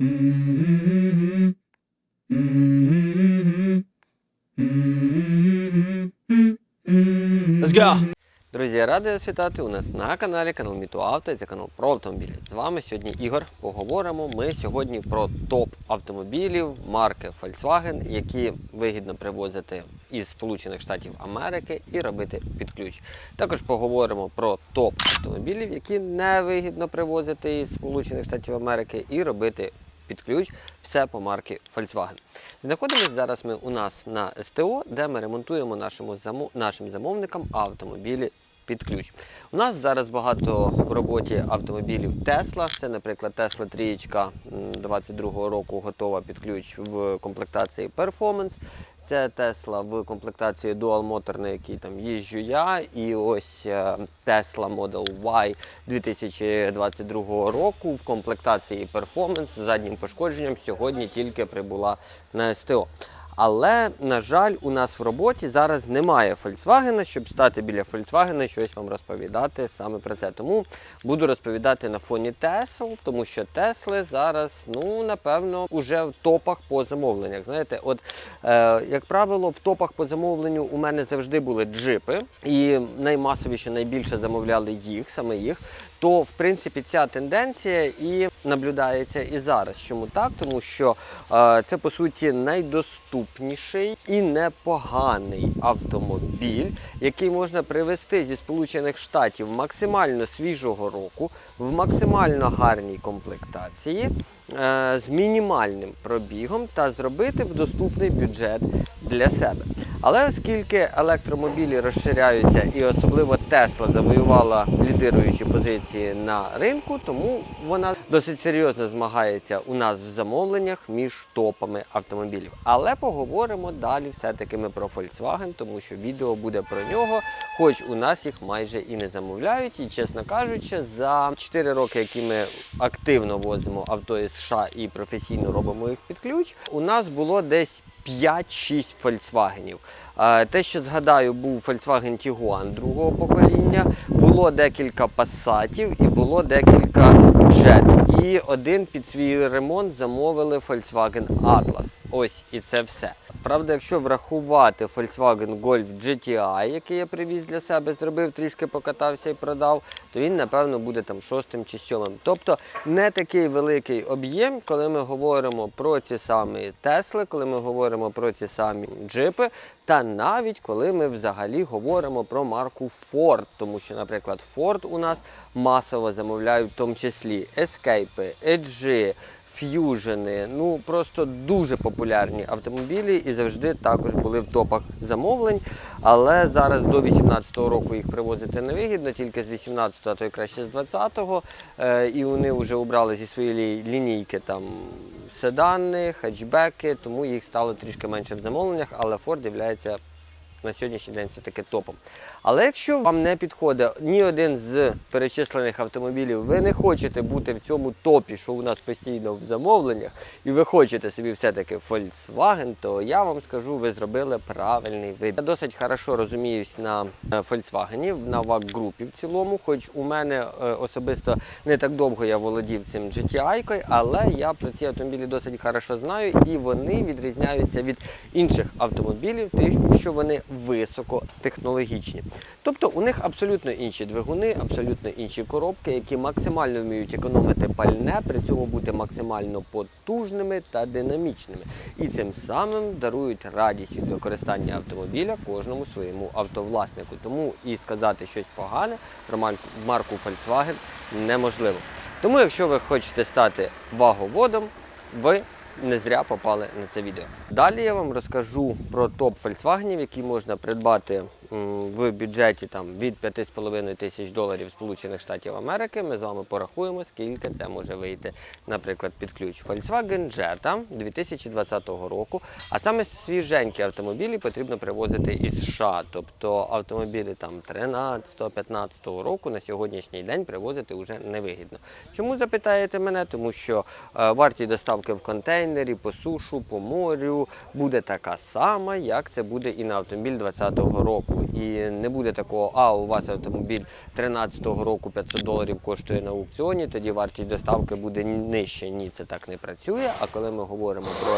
Let's go. Друзі, я радий вас вітати у нас на каналі канал Міту Авто. і Це канал про автомобілі. З вами сьогодні Ігор. Поговоримо ми сьогодні про топ автомобілів марки Volkswagen, які вигідно привозити із Сполучених Штатів Америки і робити під ключ. Також поговоримо про топ автомобілів, які не вигідно привозити із Сполучених Штатів Америки і робити під ключ. Все по марки Volkswagen. Знаходимося зараз ми у нас на СТО, де ми ремонтуємо нашому нашим замовникам автомобілі під ключ. У нас зараз багато в роботі автомобілів Tesla. Це, наприклад, Tesla 3 22 року готова під ключ в комплектації Performance. Це Тесла в комплектації Dual Motor, на якій там їжджу я. І ось е, Tesla Model Y 2022 року в комплектації Performance з заднім пошкодженням сьогодні тільки прибула на СТО. Але, на жаль, у нас в роботі зараз немає Volkswagen, щоб стати біля Volkswagen щось вам розповідати саме про це. Тому буду розповідати на фоні Tesla, тому що Тесли зараз, ну, напевно, вже в топах по замовленнях. Знаєте, от, е, як правило, в топах по замовленню у мене завжди були джипи, і наймасовіше, найбільше замовляли їх, саме їх. То, в принципі, ця тенденція і наблюдається і зараз. Чому так? Тому що е, це по суті найдоступніший і непоганий автомобіль, який можна привезти зі Сполучених Штатів максимально свіжого року в максимально гарній комплектації. е, З мінімальним пробігом та зробити в доступний бюджет для себе. Але оскільки електромобілі розширяються і особливо Тесла завоювала лідируючі позиції на ринку, тому вона досить серйозно змагається у нас в замовленнях між топами автомобілів. Але поговоримо далі все-таки ми про Volkswagen, тому що відео буде про нього, хоч у нас їх майже і не замовляють. І чесно кажучи, за 4 роки, які ми активно возимо авто із США і професійно робимо їх під ключ, у нас було десь 5-6 Volkswagenів. Е, Те, що згадаю, був Volkswagen Tiguan другого покоління, було декілька Passatів і було декілька Jet. І один під свій ремонт замовили Volkswagen Atlas. Ось і це все. Правда, якщо врахувати Volkswagen Golf GTI, який я привіз для себе, зробив, трішки покатався і продав, то він, напевно, буде там шостим чи сьомим. Тобто не такий великий об'єм, коли ми говоримо про ці самі Тесли, коли ми говоримо про ці самі джипи, та навіть коли ми взагалі говоримо про марку Ford, тому що, наприклад, Ford у нас масово замовляють в тому числі Escape, Edge, ф'южени, ну просто дуже популярні автомобілі і завжди також були в топах замовлень. Але зараз до 18-го року їх привозити невигідно, тільки з 18-го, а то й краще з 20-го. Е, і вони вже убрали зі своєї лінійки там седани, хетчбеки, тому їх стало трішки менше в замовленнях, але Ford є на сьогоднішній день все-таки топом. Але якщо вам не підходить ні один з перечислених автомобілів, ви не хочете бути в цьому топі, що у нас постійно в замовленнях, і ви хочете собі все-таки Volkswagen, то я вам скажу, ви зробили правильний вибір. Я досить хорошо розуміюсь на е, Volkswagen, на вак групі в цілому, хоч у мене е, особисто не так довго я володів цим GTI, але я про ці автомобілі досить хорошо знаю, і вони відрізняються від інших автомобілів, тим, що вони високотехнологічні. Тобто у них абсолютно інші двигуни, абсолютно інші коробки, які максимально вміють економити пальне, при цьому бути максимально потужними та динамічними. І цим самим дарують радість від використання автомобіля кожному своєму автовласнику. Тому і сказати щось погане про марку- Volkswagen неможливо. Тому, якщо ви хочете стати ваговодом, ви не зря попали на це відео. Далі я вам розкажу про топ Volkswagen, які можна придбати в бюджеті там, від 5,5 тисяч доларів Сполучених Штатів Америки. Ми з вами порахуємо, скільки це може вийти, наприклад, під ключ. Volkswagen Jetta 2020 року. А саме свіженькі автомобілі потрібно привозити із США. Тобто автомобілі там 13-15 року на сьогоднішній день привозити вже невигідно. Чому запитаєте мене? Тому що е, вартість доставки в контейнері, по сушу, по морю буде така сама, як це буде і на автомобіль 2020 року. і не буде такого, а у вас автомобіль 13-го року 500 доларів коштує на аукціоні, тоді вартість доставки буде нижче. Ні, це так не працює. А коли ми говоримо про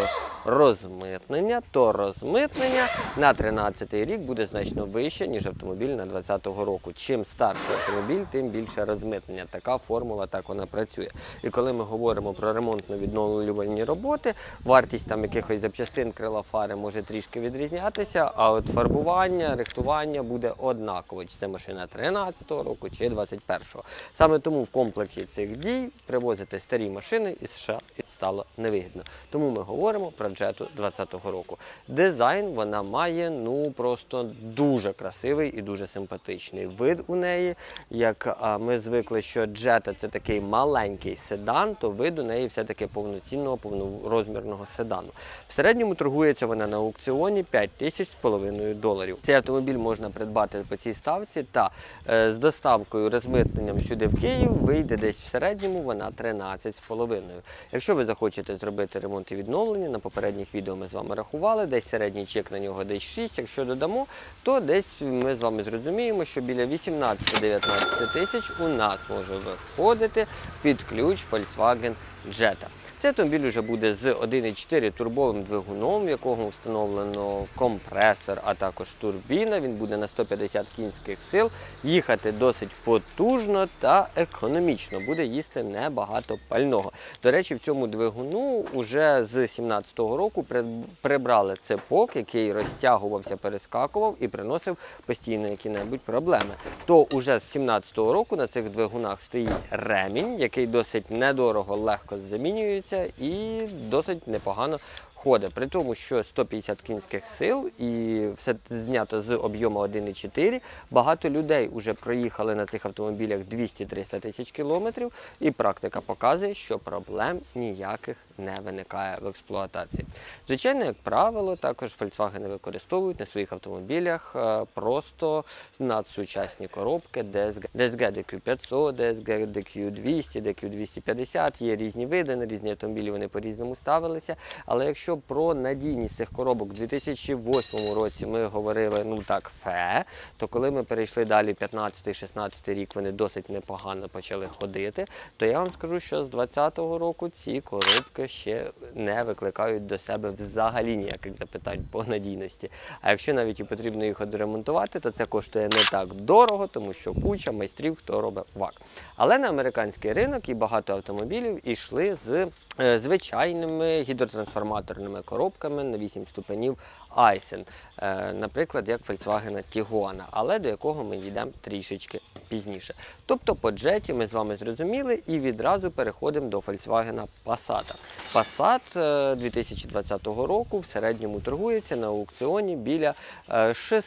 розмитнення, то розмитнення на 13-й рік буде значно вище, ніж автомобіль на 20-го року. Чим старший автомобіль, тим більше розмитнення. Така формула, так вона працює. І коли ми говоримо про ремонтно-відновлювальні роботи, вартість там якихось запчастин крила фари може трішки відрізнятися, а от фарбування, рихтування буде однаково, чи це машина 13-го року, чи 21-го. Саме тому в комплексі цих дій привозити старі машини із США стало невигідно. Тому ми говоримо про джету 20-го року. Дизайн вона має ну просто дуже красивий і дуже симпатичний. Вид у неї, як ми звикли, що джета це такий маленький седан, то вид у неї все-таки повноцінного повнорозмірного седану. В середньому торгується вона на аукціоні 5 тисяч з половиною доларів. Цей автомобіль можна придбати по цій ставці та е, з доставкою розмитненням сюди в Київ вийде десь в середньому вона 13 з половиною. Якщо ви захочете зробити ремонт і відновлення, на попередніх відео ми з вами рахували, десь середній чек на нього десь 6. Якщо додамо, то десь ми з вами зрозуміємо, що біля 18-19 тисяч у нас може виходити під ключ Volkswagen Jetta. Цей автомобіль вже буде з 1,4 турбовим двигуном, в якому встановлено компресор, а також турбіна. Він буде на 150 кінських сил, їхати досить потужно та економічно. Буде їсти небагато пального. До речі, в цьому двигуну вже з 2017 року при- прибрали цепок, який розтягувався, перескакував і приносив постійно які-небудь проблеми. То уже з 2017 року на цих двигунах стоїть ремінь, який досить недорого, легко замінюється і досить непогано ходить. При тому, що 150 кінських сил і все знято з об'єму 1,4. Багато людей вже проїхали на цих автомобілях 200-300 тисяч кілометрів, і практика показує, що проблем ніяких не виникає в експлуатації. Звичайно, як правило, також Volkswagen використовують на своїх автомобілях е, просто надсучасні коробки DSG, DSG DQ500, DSG DQ200, DQ250. Є різні види, на різні автомобілі вони по-різному ставилися. Але якщо про надійність цих коробок в 2008 році ми говорили, ну так, фе, то коли ми перейшли далі 15-16 рік, вони досить непогано почали ходити, то я вам скажу, що з 2020 року ці коробки ще не викликають до себе взагалі ніяких запитань по надійності. А якщо навіть і потрібно їх відремонтувати, то це коштує не так дорого, тому що куча майстрів, хто робить вак. Але на американський ринок і багато автомобілів йшли з е, звичайними гідротрансформаторними коробками на 8 ступенів Айсен, е, наприклад, як Volkswagen Tiguan, але до якого ми йдемо трішечки пізніше. Тобто по джеті ми з вами зрозуміли і відразу переходимо до Volkswagen Passat. Passat е, 2020 року в середньому торгується на аукціоні біля е, 6,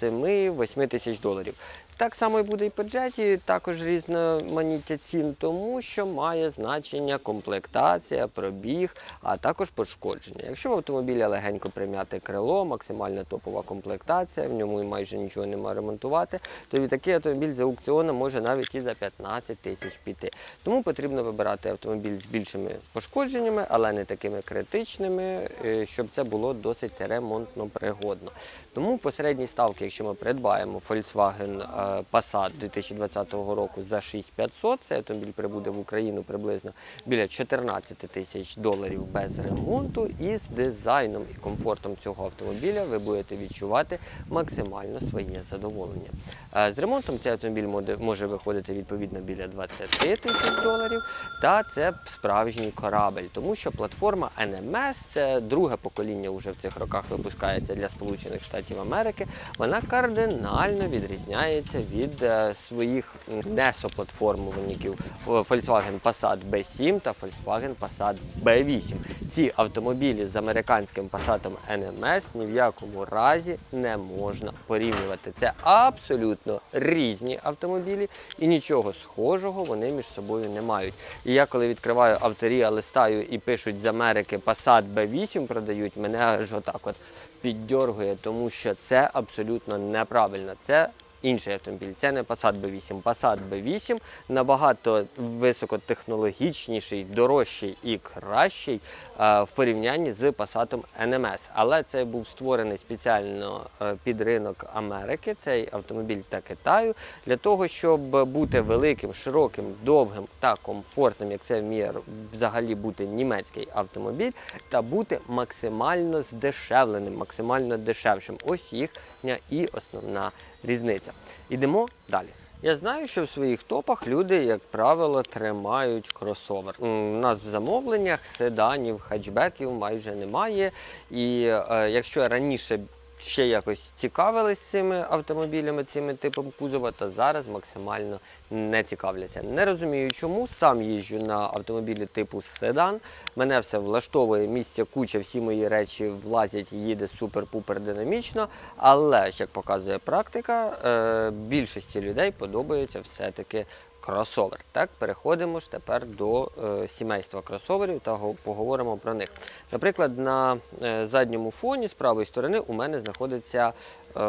7, 8 тисяч доларів. Так само і буде і по джеті, також різноманіття цін, тому що має значення комплектація, пробіг, а також пошкодження. Якщо в автомобілі легенько прим'яте крило, максимальна топова комплектація, в ньому і майже нічого нема ремонтувати, то від такий автомобіль з аукціону може навіть і за 15 тисяч піти. Тому потрібно вибирати автомобіль з більшими пошкодженнями, але не такими критичними, е, щоб це було досить ремонтно пригодно. Тому посередні ставки, якщо ми придбаємо Volkswagen е, Passat 2020 року за 6500, цей автомобіль прибуде в Україну приблизно біля 14 тисяч доларів без ремонту і з дизайном і комфортом цього автомобіля ви будете відчувати максимально своє задоволення. Е, З ремонтом цей автомобіль може виходити відповідно біля 20 тисяч доларів, та це справжній корабель, тому що платформа NMS, це друге покоління вже в цих роках випускається для Сполучених Штатів Америки. Вона кардинально відрізняється від е, своїх несоплатформувальників е, Volkswagen Passat B7 та Volkswagen Passat B8. Ці автомобілі з американським Passat NMS ні в якому разі не можна порівнювати. Це абсолютно різні автомобілі, і нічого схожого вони між собою не мають. І я коли відкриваю авторія, листаю і пишуть з Америки Passat B8 продають, мене аж отак от піддьоргує, тому що це абсолютно неправильно. Це інший автомобіль. Це не Passat B8. Passat B8 набагато високотехнологічніший, дорожчий і кращий в порівнянні з Passat NMS. Але це був створений спеціально е, під ринок Америки, цей автомобіль та Китаю, для того, щоб бути великим, широким, довгим та комфортним, як це вміє взагалі бути німецький автомобіль, та бути максимально здешевленим, максимально дешевшим. Ось їхня і основна різниця. Ідемо далі. Я знаю, що в своїх топах люди, як правило, тримають кросовер. У нас в замовленнях седанів, хатчбеків майже немає. І е, якщо раніше ще якось цікавились цими автомобілями, цими типом кузова, то зараз максимально не цікавляться. Не розумію, чому сам їжджу на автомобілі типу седан. Мене все влаштовує місця куча, всі мої речі влазять їде супер-пупер динамічно. Але як показує практика, е, більшості людей подобається все-таки кросовер. Так, переходимо ж тепер до е, сімейства кросоверів та поговоримо про них. Наприклад, на е, задньому фоні з правої сторони у мене знаходиться е,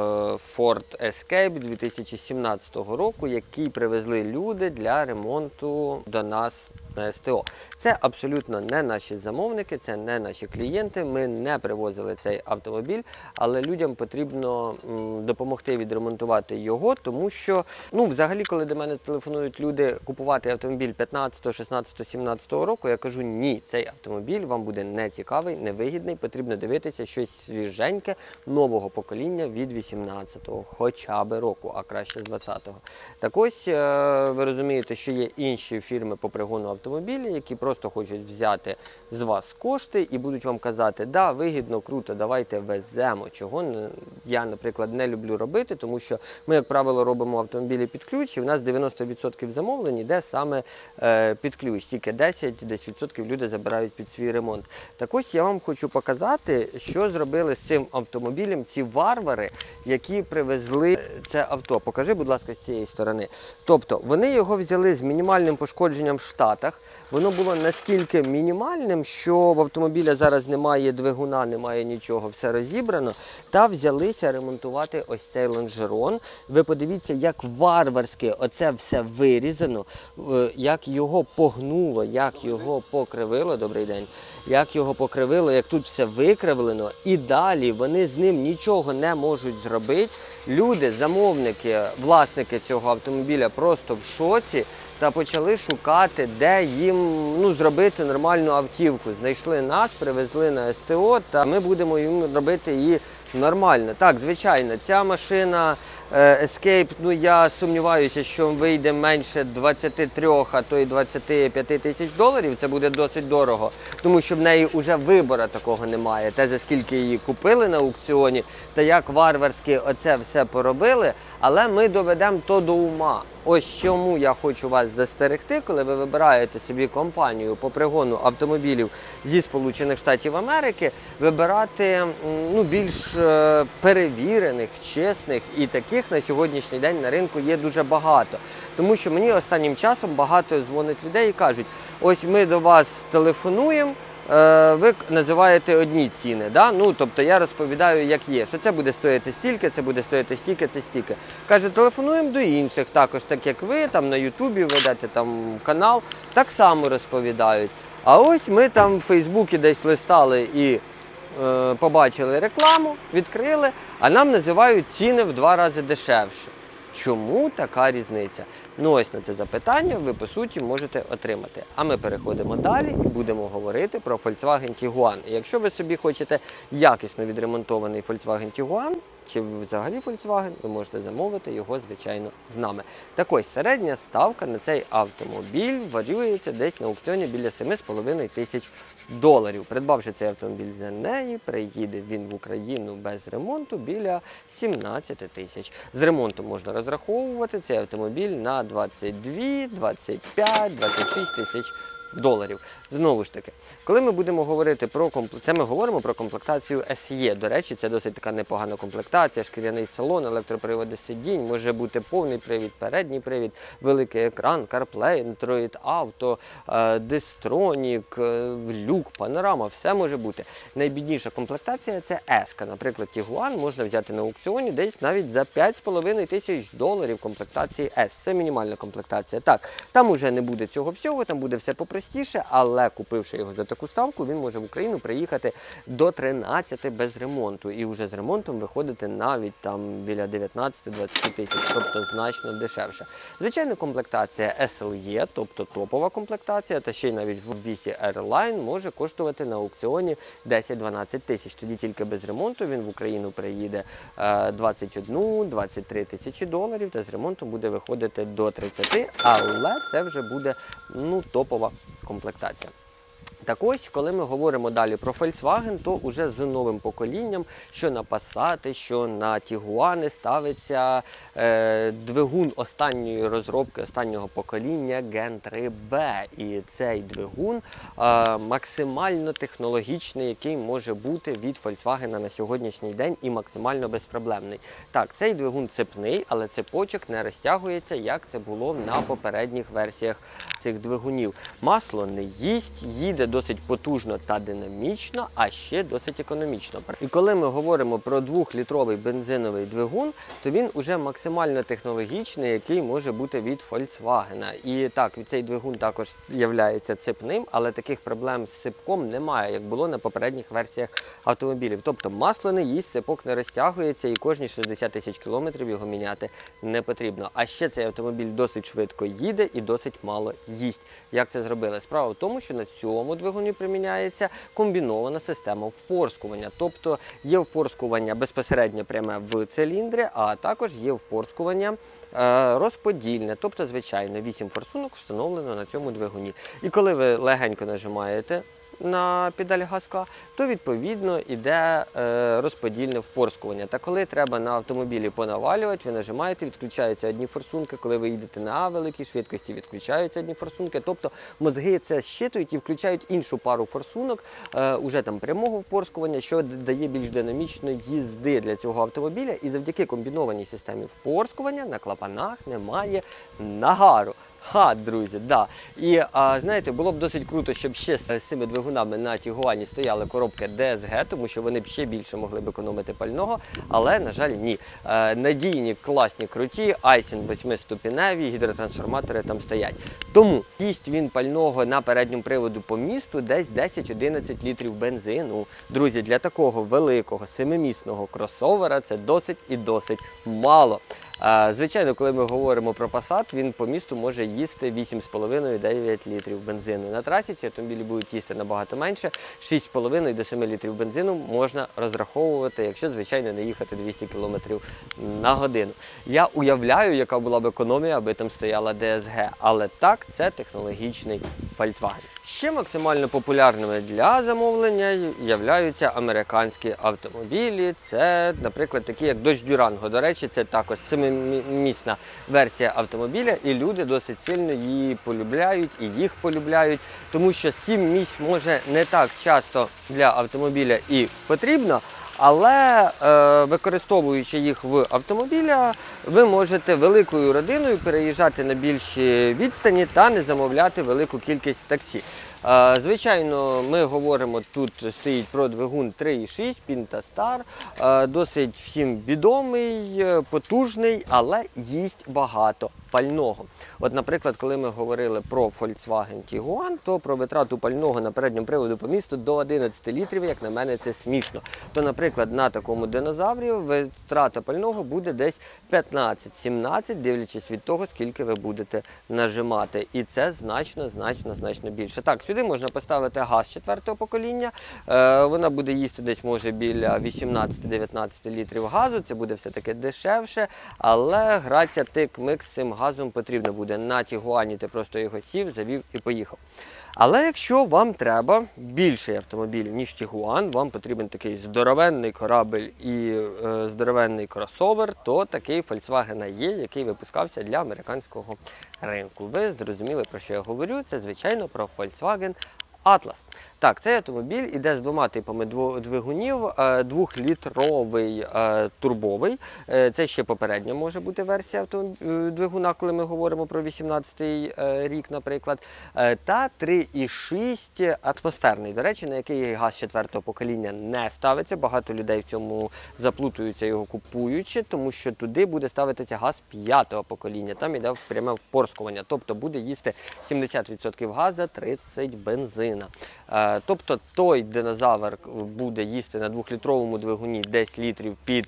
Ford Escape 2017 року, який привезли люди для ремонту до нас на СТО. Це абсолютно не наші замовники, це не наші клієнти. Ми не привозили цей автомобіль, але людям потрібно допомогти відремонтувати його, тому що ну, взагалі, коли до мене телефонують люди купувати автомобіль 15, 16, 17 року, я кажу, ні, цей автомобіль вам буде не цікавий, невигідний. Потрібно дивитися щось свіженьке нового покоління від 18-го, хоча би року, а краще з 20-го. Так ось е, ви розумієте, що є інші фірми по пригону автомобілів, які просто хочуть взяти з вас кошти і будуть вам казати, да, вигідно, круто, давайте веземо. Чого я, наприклад, не люблю робити, тому що ми, як правило, робимо автомобілі під ключ, і в нас 90% замовлень іде саме е, під ключ. Тільки 10 десь відсотків люди забирають під свій ремонт. Так ось я вам хочу показати, що зробили з цим автомобілем ці варвари, які привезли це авто. Покажи, будь ласка, з цієї сторони. Тобто вони його взяли з мінімальним пошкодженням в Штатах. Воно було наскільки мінімальним, що в автомобіля зараз немає двигуна, немає нічого, все розібрано. Та взялися ремонтувати ось цей лонжерон. Ви подивіться, як варварськи оце все вирізано, е, як його погнуло, як його покривило. Добрий день. Як його покривило, як тут все викривлено, і далі вони з ним нічого не можуть зробити. Люди, замовники, власники цього автомобіля просто в шоці та почали шукати, де їм ну, зробити нормальну автівку. Знайшли нас, привезли на СТО, та ми будемо їм робити її нормально. Так, звичайно, ця машина е, Escape, ну я сумніваюся, що вийде менше 23, а то й 25 тисяч доларів. Це буде досить дорого, тому що в неї вже вибору такого немає. Те, за скільки її купили на аукціоні, та як варварськи оце все поробили. Але ми доведемо то до ума. Ось чому я хочу вас застерегти, коли ви вибираєте собі компанію по пригону автомобілів зі Сполучених Штатів Америки, вибирати ну, більш е, перевірених, чесних і таких на сьогоднішній день на ринку є дуже багато. Тому що мені останнім часом багато дзвонить людей і кажуть: ось ми до вас телефонуємо. Е, ви називаєте одні ціни. Да? Ну, тобто я розповідаю, як є, що це буде стоїти стільки, це буде стоїти стільки, це стільки. Каже, телефонуємо до інших, також так як ви, там на Ютубі ведете там канал, так само розповідають. А ось ми там в Фейсбуці десь листали і е, побачили рекламу, відкрили, а нам називають ціни в два рази дешевше. Чому така різниця? Ну ось на це запитання ви по суті можете отримати. А ми переходимо далі і будемо говорити про Volkswagen Tiguan. Якщо ви собі хочете якісно відремонтований Volkswagen Tiguan, чи взагалі Volkswagen, ви можете замовити його, звичайно, з нами. Так ось середня ставка на цей автомобіль варюється десь на аукціоні біля 7,5 тисяч доларів. Придбавши цей автомобіль за неї, приїде він в Україну без ремонту біля 17 тисяч. З ремонтом можна розраховувати цей автомобіль на 22, 25, 26 тисяч доларів. Знову ж таки, коли ми будемо говорити про це ми говоримо про комплектацію SE. До речі, це досить така непогана комплектація, шкіряний салон, електроприводи сидінь, може бути повний привід, передній привід, великий екран, CarPlay, Android Auto, е, Distronic, е, люк, панорама, все може бути. Найбідніша комплектація це S. Наприклад, Tiguan можна взяти на аукціоні десь навіть за 5,5 тисяч доларів комплектації S. Це мінімальна комплектація. Так, там уже не буде цього всього, там буде все попростіше, але купивши його за таку ставку, він може в Україну приїхати до 13 без ремонту. І вже з ремонтом виходити навіть там біля 19-20 тисяч, тобто значно дешевше. Звичайно, комплектація SLE, тобто топова комплектація, та ще й навіть в вісі Airline може коштувати на аукціоні 10-12 тисяч. Тоді тільки без ремонту він в Україну приїде е, 21-23 тисячі доларів, та з ремонтом буде виходити до 30, але це вже буде ну, топова комплектація. Так ось, коли ми говоримо далі про Volkswagen, то уже з новим поколінням, що на Passat, що на Tiguan ставиться е, двигун останньої розробки, останнього покоління Gen 3B. І цей двигун е, максимально технологічний, який може бути від Volkswagen на сьогоднішній день і максимально безпроблемний. Так, цей двигун цепний, але цепочок не розтягується, як це було на попередніх версіях цих двигунів. Масло не їсть, їде досить потужно та динамічно, а ще досить економічно. І коли ми говоримо про 2-літровий бензиновий двигун, то він уже максимально технологічний, який може бути від Volkswagen. І так, цей двигун також є цепним, але таких проблем з цепком немає, як було на попередніх версіях автомобілів. Тобто масло їсть, цепок не розтягується, і кожні 60 тисяч кілометрів його міняти не потрібно. А ще цей автомобіль досить швидко їде і досить мало їсть. Як це зробили? Справа в тому, що на цьому двигуні приміняється комбінована система впорскування. Тобто є впорскування безпосередньо пряме в циліндрі, а також є впорскування е, розподільне, тобто, звичайно, 8 форсунок встановлено на цьому двигуні. І коли ви легенько нажимаєте на педаль газка, то відповідно йде е, розподільне впорскування. Та коли треба на автомобілі понавалювати, ви нажимаєте, відключаються одні форсунки. Коли ви їдете на великій швидкості, відключаються одні форсунки. Тобто мозги це щитують і включають іншу пару форсунок, е, уже там прямого впорскування, що дає більш динамічної їзди для цього автомобіля. І завдяки комбінованій системі впорскування на клапанах немає нагару. Ха, друзі, да. І а, знаєте, було б досить круто, щоб ще з цими двигунами на Тігуані стояли коробки DSG, тому що вони б ще більше могли б економити пального. Але, на жаль, ні. Е, надійні, класні, круті, Айсін 8-ступіневі, гідротрансформатори там стоять. Тому їсть він пального на передньому приводу по місту десь 10-11 літрів бензину. Друзі, для такого великого семимісного кросовера це досить і досить мало. Звичайно, коли ми говоримо про Passat, він по місту може їсти 8,5-9 літрів бензину. На трасі ці автомобілі будуть їсти набагато менше. 6,5 до 7 літрів бензину можна розраховувати, якщо, звичайно, не їхати 200 км на годину. Я уявляю, яка була б економія, аби там стояла DSG, але так, це технологічний Volkswagen. Ще максимально популярними для замовлення являються американські автомобілі. Це, наприклад, такі як Dodge Durango. До речі, це також семимісна версія автомобіля, і люди досить сильно її полюбляють і їх полюбляють, тому що сім місць може не так часто для автомобіля і потрібно. Але е, використовуючи їх в автомобіля, ви можете великою родиною переїжджати на більші відстані та не замовляти велику кількість таксі. Звичайно, ми говоримо тут стоїть про двигун 3,6 Pintastar, досить всім відомий, е, потужний, але їсть багато пального. От, наприклад, коли ми говорили про Volkswagen Tiguan, то про витрату пального на передньому приводу по місту до 11 літрів, як на мене, це смішно. То, наприклад, на такому динозаврі витрата пального буде десь 15-17, дивлячись від того, скільки ви будете нажимати. І це значно, значно, значно більше. Так, сюди можна поставити газ четвертого покоління. Е, вона буде їсти десь може біля 18-19 літрів газу. Це буде все-таки дешевше, але грація тик-мик з цим газом потрібно буде. На Тігуані ти просто його сів, завів і поїхав. Але якщо вам треба більший автомобіль, ніж Тігуан, вам потрібен такий здоровенний корабель і е, здоровенний кросовер, то такий Volkswagen є, який випускався для американського ринку. Ви зрозуміли, про що я говорю? Це, звичайно, про Volkswagen Atlas. Так, цей автомобіль іде з двома типами двигунів. Е, Двохлітровий е, турбовий. Е, Це ще попередня може бути версія двигуна, коли ми говоримо про 18-й е, рік, наприклад. Та 3,6 атмосферний. До речі, на який газ четвертого покоління не ставиться. Багато людей в цьому заплутуються його купуючи, тому що туди буде ставитися газ п'ятого покоління. Там іде пряме впорскування. Тобто буде їсти 70% газу, 30 бензина. Е, Тобто той динозавр буде їсти на двохлітровому двигуні 10 літрів під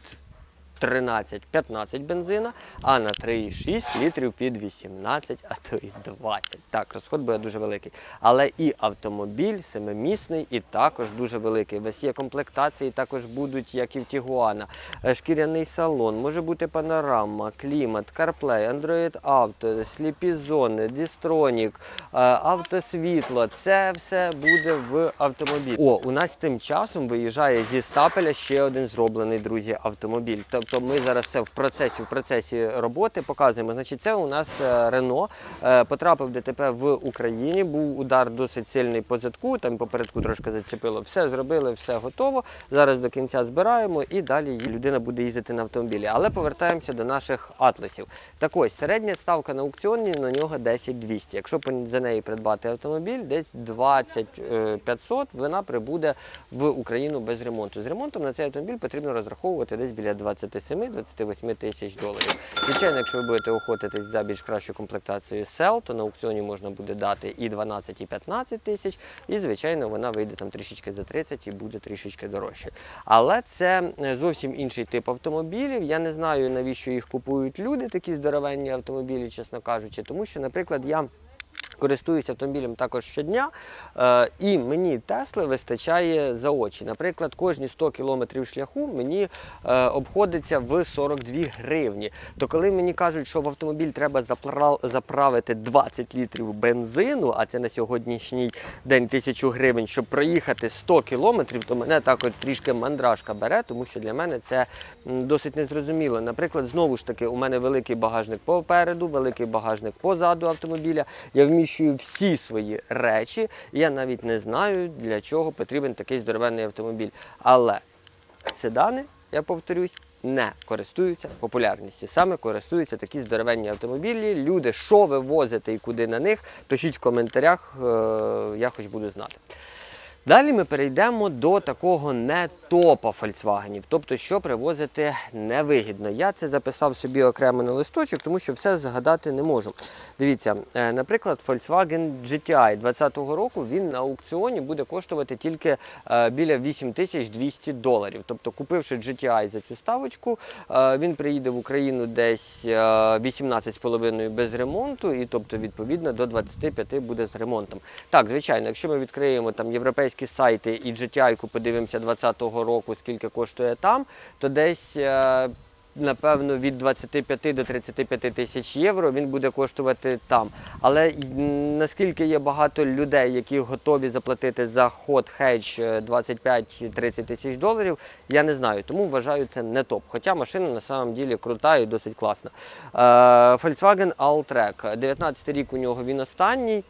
13-15 бензина, а на 3,6 літрів під 18, а то і 20. Так, розход буде дуже великий. Але і автомобіль семимісний і також дуже великий. Весь є комплектації також будуть, як і в Тігуана. Е, Шкіряний салон, може бути панорама, клімат, CarPlay, Android Auto, сліпі зони, дістронік, е, автосвітло. Це все буде в автомобілі. О, у нас тим часом виїжджає зі стапеля ще один зроблений, друзі, автомобіль. Тобто ми зараз це в процесі, в процесі роботи показуємо. Значить, це у нас е, Рено е, потрапив ДТП в Україні. Був удар досить сильний по задку, там попередку трошки зацепило. Все зробили, все готово. Зараз до кінця збираємо і далі людина буде їздити на автомобілі. Але повертаємося до наших атласів. Так ось середня ставка на аукціоні на нього 10 200. Якщо за неї придбати автомобіль, десь 20 е, 500 вона прибуде в Україну без ремонту. З ремонтом на цей автомобіль потрібно розраховувати десь біля 27-28 тисяч доларів. Звичайно, якщо ви будете охотитись за більш кращою комплектацією сел, то на аукціоні можна буде дати і 12, і 15 тисяч, і звичайно вона вийде там трішечки за 30 і буде трішечки дорожче. Але це е, зовсім інший тип автомобілів. Я не знаю, навіщо їх купують люди, такі здоровенні автомобілі, чесно кажучи, тому що, наприклад, я. Користуюся автомобілем також щодня, е, і мені Тесли вистачає за очі. Наприклад, кожні 100 кілометрів шляху мені е, обходиться в 42 гривні. То коли мені кажуть, що в автомобіль треба заправити 20 літрів бензину, а це на сьогоднішній день тисячу гривень, щоб проїхати 100 кілометрів, то мене так от трішки мандражка бере, тому що для мене це досить незрозуміло. Наприклад, знову ж таки, у мене великий багажник попереду, великий багажник позаду автомобіля. Я вміщую всі свої речі. Я навіть не знаю, для чого потрібен такий здоровенний автомобіль. Але седани, я повторюсь, не користуються популярністю. Саме користуються такі здоровенні автомобілі. Люди, що ви возите і куди на них, пишіть в коментарях, е, я хоч буду знати. Далі ми перейдемо до такого не топа Volkswagen, тобто що привозити невигідно. Я це записав собі окремо на листочок, тому що все згадати не можу. Дивіться, е, наприклад, Volkswagen GTI 2020 року він на аукціоні буде коштувати тільки е, біля 8200 доларів. Тобто, купивши GTI за цю ставочку, е, він приїде в Україну десь е, 18,5 без ремонту, і тобто, відповідно, до 25 буде з ремонтом. Так, звичайно, якщо ми відкриємо там європейські сайти і GTI подивимося 2020 року, скільки коштує там, то десь. е, Напевно, від 25 до 35 тисяч євро він буде коштувати там. Але наскільки є багато людей, які готові заплатити за ход хедж е, 25-30 тисяч доларів, я не знаю. Тому вважаю це не топ. Хоча машина на самом ділі крута і досить класна. Е, Volkswagen Alltrack. 19 рік у нього він останній.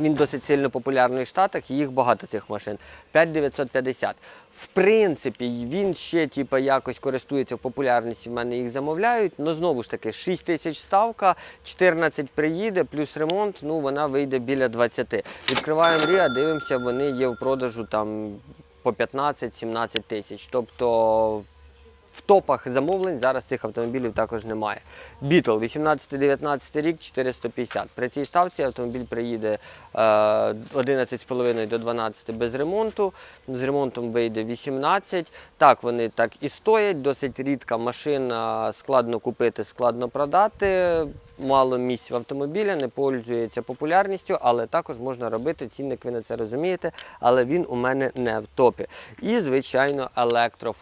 Він досить сильно популярний в Штатах, їх багато цих машин. 5950. В принципі, він ще типу, якось користується популярністю, в мене їх замовляють. але знову ж таки, 6 тисяч ставка, 14 приїде, плюс ремонт, ну вона вийде біля 20. Відкриваємо Ріа, дивимося, вони є в продажу там по 15-17 тисяч. Тобто в топах замовлень зараз цих автомобілів також немає. Beetle 18-19 рік 450. При цій ставці автомобіль приїде е, 11,5 до 12 без ремонту. З ремонтом вийде 18. Так, вони так і стоять. Досить рідка машина, складно купити, складно продати. Мало місць в автомобілі, не пользується популярністю, але також можна робити цінник, ви на це розумієте, але він у мене не в топі. І, звичайно, електро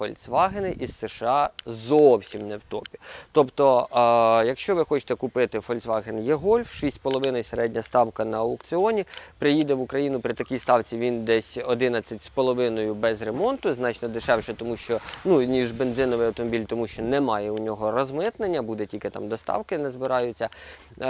із США зовсім не в топі. Тобто, е, якщо ви хочете купити Volkswagen E-Golf, 6,5 середня ставка на аукціоні, приїде в Україну при такій ставці він десь 11,5 без ремонту, значно дешевше, тому що ну ніж бензиновий автомобіль, тому що немає у нього розмитнення, буде тільки там доставки не збираються. Е,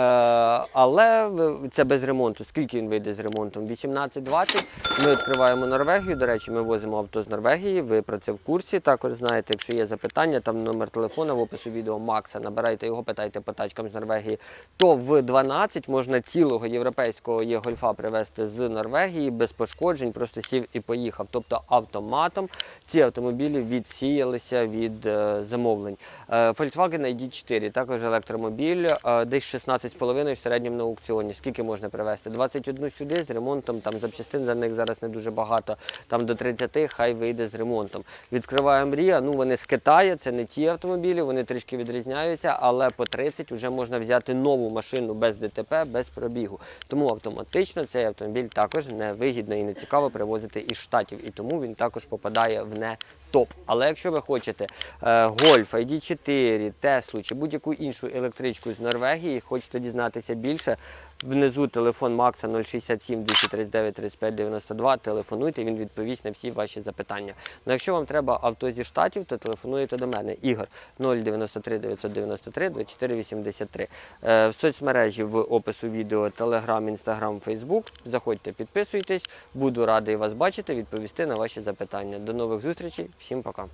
але це без ремонту. Скільки він вийде з ремонтом? 18-20. Ми відкриваємо Норвегію. До речі, ми возимо авто з Норвегії. Ви про це в курсі. Також знаєте, якщо є запитання, там номер телефона в опису відео Макса. Набирайте його, питайте по тачкам з Норвегії. То в 12 можна цілого європейського є гольфа привезти з Норвегії без пошкоджень, просто сів і поїхав. Тобто автоматом ці автомобілі відсіялися від е, замовлень. Е, Volkswagen ID4, також електромобіль, десь 16,5 в середньому на аукціоні. Скільки можна привезти? 21 сюди з ремонтом, там запчастин за них зараз не дуже багато, там до 30 хай вийде з ремонтом. Відкриває мрія, ну вони з Китаю, це не ті автомобілі, вони трішки відрізняються, але по 30 вже можна взяти нову машину без ДТП, без пробігу. Тому автоматично цей автомобіль також не вигідно і не цікаво привозити із штатів, і тому він також попадає в не топ. Але якщо ви хочете е, Golf, ID4, Теслу чи будь-яку іншу електричку з Норвегії, хочете дізнатися більше, внизу телефон Макса 067 239 35 92, телефонуйте, він відповість на всі ваші запитання. Ну, якщо вам треба авто зі штатів, то телефонуєте до мене. Ігор 093 993 24 83. Е, в соцмережі в опису відео Telegram, Instagram, Facebook. Заходьте, підписуйтесь. Буду радий вас бачити, відповісти на ваші запитання. До нових зустрічей, всім пока.